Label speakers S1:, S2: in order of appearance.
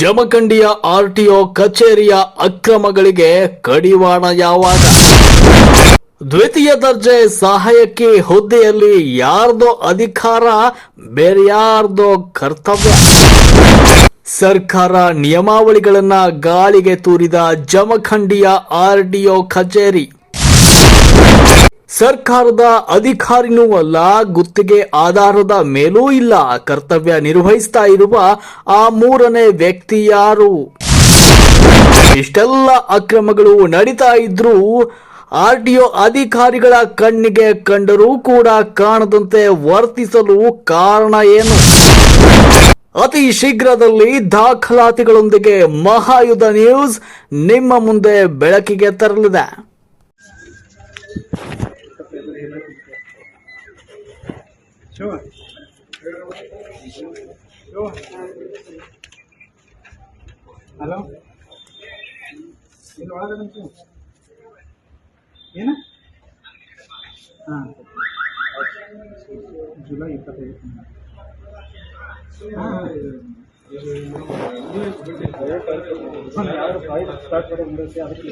S1: ಜಮಖಂಡಿಯ RTO ಕಚೇರಿಯ ಅಕ್ರಮಗಳಿಗೆ ಕಡಿವಾಣ ಯಾವಾಗ? ದ್ವಿತೀಯ ದರ್ಜೆ ಸಹಾಯಕಿ ಹುದ್ದೆಯಲ್ಲಿ ಯಾರ್ದೋ ಅಧಿಕಾರ ಬೇರ್ಯಾರ್ದೋ ಕರ್ತವ್ಯ? ಸರ್ಕಾರ ನಿಯಮಾವಳಿಗಳನ್ನ ಗಾಳಿಗೆ ತೂರಿದ ಜಮಖಂಡಿಯ ಆರ್ಡಿಒ ಕಚೇರಿ. ಸರ್ಕಾರದ ಅಧಿಕಾರಿನೂ ಅಲ್ಲ, ಗುತ್ತಿಗೆ ಆಧಾರದ ಮೇಲೂ ಇಲ್ಲ. ಕರ್ತವ್ಯ ನಿರ್ವಹಿಸ್ತಾ ಇರುವ ಆ ಮೂರನೇ ವ್ಯಕ್ತಿ ಯಾರು? ಇಷ್ಟೆಲ್ಲ ಅಕ್ರಮಗಳು ನಡೀತಾ ಇದ್ರೂ ಒ ಅಧಿಕಾರಿಗಳ ಕಣ್ಣಿಗೆ ಕಂಡರೂ ಕೂಡ ಕಾಣದಂತೆ ವರ್ತಿಸಲು ಕಾರಣ ಏನು? ಅತಿ ಶೀಘ್ರದಲ್ಲಿ ದಾಖಲಾತಿಗಳೊಂದಿಗೆ ಮಹಾಯುದ್ಧ ನ್ಯೂಸ್ ನಿಮ್ಮ ಮುಂದೆ ಬೆಳಕಿಗೆ ತರಲಿದೆ.
S2: ಶಿವ ಶಿವ ಹಲೋ ಇಲ್ಲಿ ಒಳಗಡೆ ನಿಂತು ಏನು ಹಾಂ ಜುಲೈ ಇಪ್ಪತ್ತೈದು ಯಾರು ಫೈಲ್ ಸ್ಟಾರ್ಟ್ ಮಾಡಿ ಮುಂದೆ ಅದಕ್ಕೆ